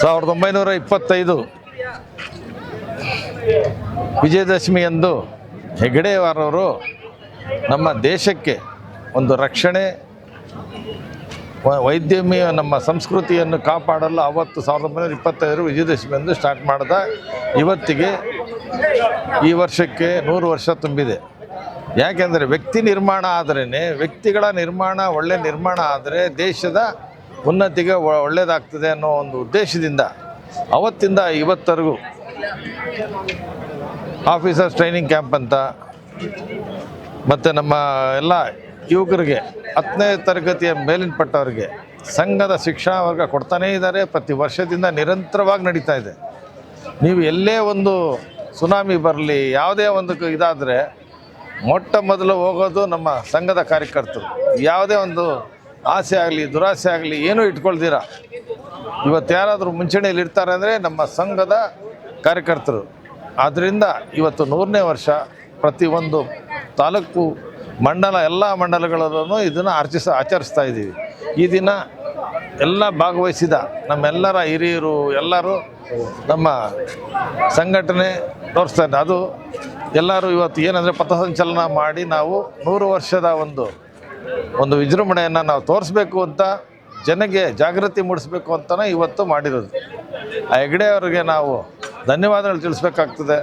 ಸಾವಿರದ ಒಂಬೈನೂರ ಇಪ್ಪತ್ತೈದು ವಿಜಯದಶಮಿಯಂದು ಹೆಗಡೆಯವರವರು ನಮ್ಮ ದೇಶಕ್ಕೆ ಒಂದು ರಕ್ಷಣೆ ವೈದ್ಯಮೀಯ ನಮ್ಮ ಸಂಸ್ಕೃತಿಯನ್ನು ಕಾಪಾಡಲು ಅವತ್ತು ಸಾವಿರದ ಒಂಬೈನೂರ ಇಪ್ಪತ್ತೈದರ ವಿಜಯದಶಮಿಯಂದು ಸ್ಟಾರ್ಟ್ ಮಾಡಿದ ಇವತ್ತಿಗೆ ಈ ವರ್ಷಕ್ಕೆ ನೂರು ವರ್ಷ ತುಂಬಿದೆ. ಯಾಕೆಂದರೆ ವ್ಯಕ್ತಿ ನಿರ್ಮಾಣ ಆದ್ರೇ ವ್ಯಕ್ತಿಗಳ ನಿರ್ಮಾಣ ಒಳ್ಳೆ ನಿರ್ಮಾಣ ಆದರೆ ದೇಶದ ಉನ್ನತಿಗೆ ಒಳ್ಳೆಯದಾಗ್ತದೆ ಅನ್ನೋ ಒಂದು ಉದ್ದೇಶದಿಂದ ಅವತ್ತಿಂದ ಇವತ್ತರೆಗೂ ಆಫೀಸರ್ಸ್ ಟ್ರೈನಿಂಗ್ ಕ್ಯಾಂಪ್ ಅಂತ, ಮತ್ತು ನಮ್ಮ ಎಲ್ಲ ಯುವಕರಿಗೆ ಹತ್ತನೇ ತರಗತಿಯ ಮೇಲಿನ ಪಟ್ಟವರಿಗೆ ಸಂಘದ ಶಿಕ್ಷಣ ವರ್ಗ ಕೊಡ್ತಾನೇ ಇದ್ದಾರೆ. ಪ್ರತಿ ವರ್ಷದಿಂದ ನಿರಂತರವಾಗಿ ನಡೀತಾ ಇದೆ. ನೀವು ಎಲ್ಲೇ ಒಂದು ಸುನಾಮಿ ಬರಲಿ, ಯಾವುದೇ ಒಂದು ಇದಾದರೆ ಮೊಟ್ಟ ಮೊದಲು ಹೋಗೋದು ನಮ್ಮ ಸಂಘದ ಕಾರ್ಯಕರ್ತರು. ಯಾವುದೇ ಒಂದು ಆಸೆ ಆಗಲಿ, ದುರಾಸೆ ಆಗಲಿ ಏನೂ ಇಟ್ಕೊಳ್ತೀರಾ ಇವತ್ತು ಯಾರಾದರೂ ಮುಂಚೂಣಿಯಲ್ಲಿ ಇರ್ತಾರೆ ಅಂದರೆ ನಮ್ಮ ಸಂಘದ ಕಾರ್ಯಕರ್ತರು. ಆದ್ದರಿಂದ ಇವತ್ತು ನೂರನೇ ವರ್ಷ ಪ್ರತಿಯೊಂದು ತಾಲೂಕು ಮಂಡಲ, ಎಲ್ಲ ಮಂಡಲಗಳಲ್ಲೂ ಇದನ್ನು ಆಚರಿಸ ಆಚರಿಸ್ತಾ ಇದ್ದೀವಿ. ಈ ದಿನ ಎಲ್ಲ ಭಾಗವಹಿಸಿದ ನಮ್ಮೆಲ್ಲರ ಹಿರಿಯರು, ಎಲ್ಲರೂ ನಮ್ಮ ಸಂಘಟನೆ ತೋರಿಸ್ತಾ ಇದ್ದಾರೆ. ಅದು ಎಲ್ಲರೂ ಇವತ್ತು ಏನಂದರೆ ಪಥಸಂಚಲನ ಮಾಡಿ ನಾವು ನೂರು ವರ್ಷದ ಒಂದು ಒಂದು ವಿಜೃಂಭಣೆಯನ್ನು ನಾವು ತೋರಿಸ್ಬೇಕು ಅಂತ ಜನಗೆ ಜಾಗೃತಿ ಮೂಡಿಸ್ಬೇಕು ಅಂತಲೇ ಇವತ್ತು ಮಾಡಿರೋದು. ಆ ಹೆಗ್ಡೆ ಅವರಿಗೆ ನಾವು ಧನ್ಯವಾದಗಳು ತಿಳಿಸ್ಬೇಕಾಗ್ತದೆ.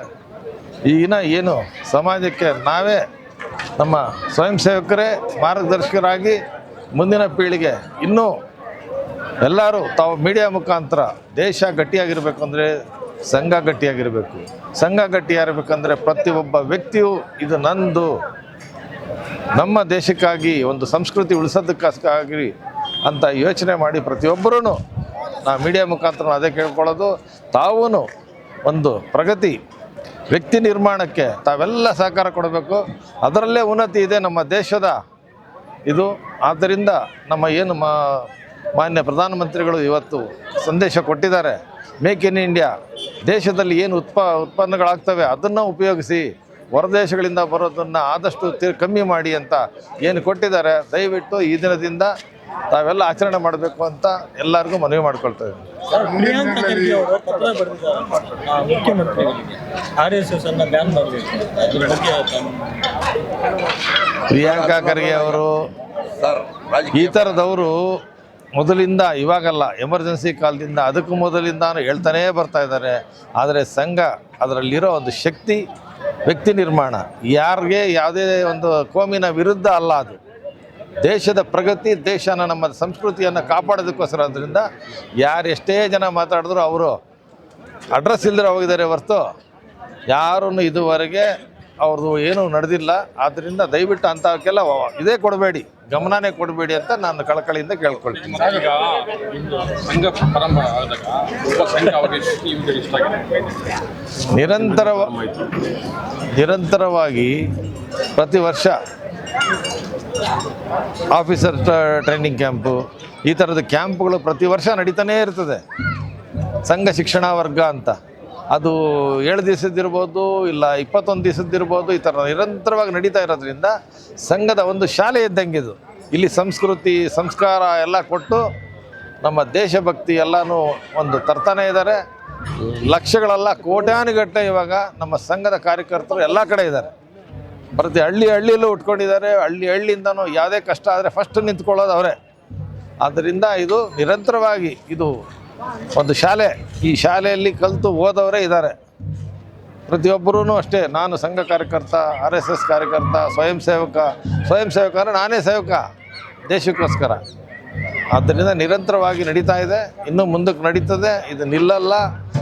ಈಗಿನ ಏನು ಸಮಾಜಕ್ಕೆ ನಾವೇ ನಮ್ಮ ಸ್ವಯಂ ಸೇವಕರೇ, ಮಾರ್ಗದರ್ಶಕರಾಗಿ ಮುಂದಿನ ಪೀಳಿಗೆ ಇನ್ನೂ ಎಲ್ಲರೂ ತಾವು ಮೀಡಿಯಾ ಮುಖಾಂತರ ದೇಶ ಗಟ್ಟಿಯಾಗಿರಬೇಕು ಅಂದರೆ ಸಂಘ ಗಟ್ಟಿಯಾಗಿರಬೇಕು. ಸಂಘ ಗಟ್ಟಿಯಾಗಿರಬೇಕಂದ್ರೆ ಪ್ರತಿಯೊಬ್ಬ ವ್ಯಕ್ತಿಯು ಇದು ನಂದು ನಮ್ಮ ದೇಶಕ್ಕಾಗಿ ಒಂದು ಸಂಸ್ಕೃತಿ ಉಳಿಸೋದಕ್ಕಾಗಿ ಅಂತ ಯೋಚನೆ ಮಾಡಿ ಪ್ರತಿಯೊಬ್ಬರೂ ನಾ ಮೀಡಿಯಾ ಮುಖಾಂತರ ಅದೇ ಕೇಳ್ಕೊಳ್ಳೋದು. ತಾವೂ ಒಂದು ಪ್ರಗತಿ, ವ್ಯಕ್ತಿ ನಿರ್ಮಾಣಕ್ಕೆ ತಾವೆಲ್ಲ ಸಹಕಾರ ಕೊಡಬೇಕು. ಅದರಲ್ಲೇ ಉನ್ನತಿ ಇದೆ ನಮ್ಮ ದೇಶದ ಇದು. ಆದ್ದರಿಂದ ನಮ್ಮ ಏನು ಮಾನ್ಯ ಪ್ರಧಾನಮಂತ್ರಿಗಳು ಇವತ್ತು ಸಂದೇಶ ಕೊಟ್ಟಿದ್ದಾರೆ. ಮೇಕ್ ಇನ್ ಇಂಡಿಯಾ ದೇಶದಲ್ಲಿ ಏನು ಉತ್ಪ, ಉತ್ಪನ್ನಗಳಾಗ್ತವೆ ಅದನ್ನು ಉಪಯೋಗಿಸಿ ಹೊರದೇಶಗಳಿಂದ ಬರೋದನ್ನು ಆದಷ್ಟು ತಿ ಕಮ್ಮಿ ಮಾಡಿ ಅಂತ ಏನು ಕೊಟ್ಟಿದ್ದಾರೆ ದಯವಿಟ್ಟು ಈ ದಿನದಿಂದ ತಾವೆಲ್ಲ ಆಚರಣೆ ಮಾಡಬೇಕು ಅಂತ ಎಲ್ಲರಿಗೂ ಮನವಿ ಮಾಡ್ಕೊಳ್ತಾ ಪ್ರಿಯಾಂಕಾ ಖರ್ಗೆ ಅವರು ಈ ಥರದವರು ಮೊದಲಿಂದ ಇವಾಗಲ್ಲ ಎಮರ್ಜೆನ್ಸಿ ಕಾಲದಿಂದ ಅದಕ್ಕೂ ಮೊದಲಿಂದ ಹೇಳ್ತಾನೇ ಬರ್ತಾ ಇದ್ದಾರೆ. ಆದರೆ ಸಂಘ ಅದರಲ್ಲಿರೋ ಒಂದು ಶಕ್ತಿ ವ್ಯಕ್ತಿ ನಿರ್ಮಾಣ. ಯಾರಿಗೆ ಯಾವುದೇ ಒಂದು ಕೋಮಿನ ವಿರುದ್ಧ ಅಲ್ಲ ಅದು. ದೇಶದ ಪ್ರಗತಿ, ದೇಶನ ನಮ್ಮ ಸಂಸ್ಕೃತಿಯನ್ನು ಕಾಪಾಡೋದಕ್ಕೋಸ್ಕರ ಅದರಿಂದ ಯಾರು ಎಷ್ಟೇ ಜನ ಮಾತಾಡಿದ್ರು ಅವರು ಅಡ್ರೆಸ್ ಇಲ್ಲದೆ ಹೋಗಿದ್ದಾರೆ ಹೊರ್ತು ಯಾರೂ ಇದುವರೆಗೆ ಅವ್ರದ್ದು ಏನೂ ನಡೆದಿಲ್ಲ. ಆದ್ದರಿಂದ ದಯವಿಟ್ಟು ಅಂಥವಕ್ಕೆಲ್ಲ ಇದೇ ಕೊಡಬೇಡಿ. ಗಮನನೇ ಕೊಡಬೇಡಿ ಅಂತ ನಾನು ಕಳಕಳಿಯಿಂದ ಕೇಳ್ಕೊಳ್ತೀನಿ. ಈಗ ಇನ್ನು ಸಂಘ ಪ್ರಾರಂಭ ಆದಾಗ ಒಬ್ಬ ಸಂಘ ಅವರಿಗೆ ಇಷ್ಟ ಆಗಿದೆ. ನಿರಂತರ ನಿರಂತರವಾಗಿ ಪ್ರತಿ ವರ್ಷ ಆಫೀಸರ್ ಟ್ರೈನಿಂಗ್ ಕ್ಯಾಂಪು ಈ ಥರದ ಕ್ಯಾಂಪ್ಗಳು ಪ್ರತಿ ವರ್ಷ ನಡೀತಾನೇ ಇರ್ತದೆ. ಸಂಘ ಶಿಕ್ಷಣ ವರ್ಗ ಅಂತ. ಅದು ಏಳು ದಿವಸದ್ದಿರ್ಬೋದು ಇಲ್ಲ ಇಪ್ಪತ್ತೊಂದು ದಿವಸದ್ದಿರ್ಬೋದು ಈ ಥರ ನಿರಂತರವಾಗಿ ನಡೀತಾ ಇರೋದ್ರಿಂದ ಸಂಘದ ಒಂದು ಶಾಲೆ ಇದ್ದಂಗೆ ಇದು. ಇಲ್ಲಿ ಸಂಸ್ಕೃತಿ, ಸಂಸ್ಕಾರ ಎಲ್ಲ ಕೊಟ್ಟು ನಮ್ಮ ದೇಶಭಕ್ತಿ ಎಲ್ಲನೂ ಒಂದು ತರ್ತಾನೆ ಇದ್ದಾರೆ. ಲಕ್ಷಗಳೆಲ್ಲ ಕೋಟ್ಯಾನುಗಟ್ಟಲೆ ಇವಾಗ ನಮ್ಮ ಸಂಘದ ಕಾರ್ಯಕರ್ತರು ಎಲ್ಲ ಕಡೆ ಇದ್ದಾರೆ. ಪ್ರತಿ ಹಳ್ಳಿ ಹಳ್ಳಿಯಲ್ಲೂ ಉಟ್ಕೊಂಡಿದ್ದಾರೆ. ಹಳ್ಳಿ ಹಳ್ಳಿಯಿಂದನೂ ಯಾವುದೇ ಕಷ್ಟ ಆದರೆ ಫಸ್ಟ್ ನಿಂತ್ಕೊಳ್ಳೋದು ಅವರೇ. ಆದ್ದರಿಂದ ಇದು ನಿರಂತರವಾಗಿ ಇದು ಒಂದು ಶಾಲೆ. ಈ ಶಾಲೆಯಲ್ಲಿ ಕಲಿತು ಓದವರೇ ಇದ್ದಾರೆ. ಪ್ರತಿಯೊಬ್ಬರೂ ಅಷ್ಟೇ. ನಾನು ಸಂಘ ಕಾರ್ಯಕರ್ತ, ಆರ್ ಎಸ್ ಎಸ್ ಕಾರ್ಯಕರ್ತ, ಸ್ವಯಂ ಸೇವಕ. ಸ್ವಯಂ ಸೇವಕ ಅಂದರೆ ನಾನೇ ಸೇವಕ. ದೇಶಕ್ಕೋಸ್ಕರ. ಆದ್ದರಿಂದ ನಿರಂತರವಾಗಿ ನಡೀತಾ ಇದೆ. ಇನ್ನೂ ಮುಂದಕ್ಕೆ ನಡೀತದೆ. ಇದು ನಿಲ್ಲಲ್ಲ.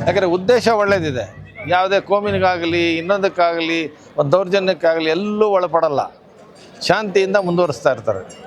ಯಾಕಂದರೆ ಉದ್ದೇಶ ಒಳ್ಳೆಯದಿದೆ ಯಾವುದೇ ಕೋಮಿನಿಗಾಗಲಿ, ಇನ್ನೊಂದಕ್ಕಾಗಲಿ, ಒಂದು ದೌರ್ಜನ್ಯಕ್ಕಾಗಲಿ ಎಲ್ಲೂ ಒಳಪಡಲ್ಲ. ಶಾಂತಿಯಿಂದ ಮುಂದುವರಿಸ್ತಾ ಇರ್ತಾರೆ.